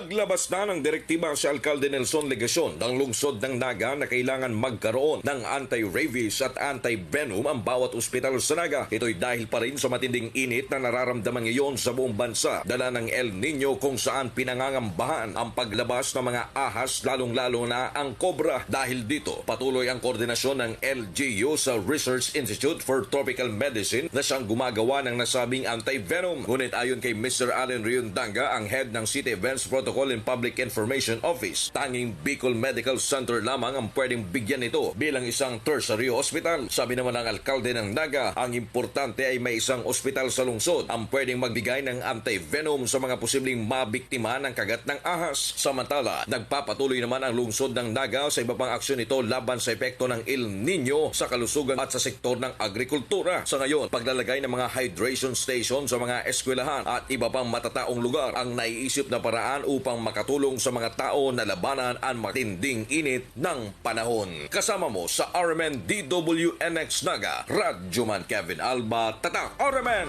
Naglabas na ng direktiba si Alcalde Nelson Legacion ng lungsod ng Naga na kailangan magkaroon ng anti-rabies at anti-venom ang bawat ospital sa Naga. Ito'y dahil pa rin sa matinding init na nararamdaman ngayon sa buong bansa. Dala ng El Nino kung saan pinangangambahan ang paglabas ng mga ahas lalong-lalo na ang cobra. Dahil dito, patuloy ang koordinasyon ng LGU sa Research Institute for Tropical Medicine na siyang gumagawa ng nasabing anti-venom. Ngunit ayon kay Mr. Allen Riondanga, ang head ng City Events Protocol and Public Information Office, tanging Bicol Medical Center lamang ang pwedeng bigyan ito bilang isang tertiary hospital. Sabi naman ng alkalde ng Naga, ang importante ay may isang ospital sa lungsod ang pwedeng magbigay ng anti-venom sa mga posibleng mabiktima ng kagat ng ahas. Samantala, nagpapatuloy naman ang lungsod ng Naga sa iba pang aksyon nito laban sa epekto ng El Nino sa kalusugan at sa sektor ng agrikultura. Sa ngayon, paglalagay ng mga hydration station sa mga eskwelahan at iba pang matataong lugar ang naiisip na paraan upang makatulong sa mga tao na labanan ang matinding init ng panahon. Kasama mo sa RMN DWNX Naga, Radyoman Kevin Alba, Tatak RMN!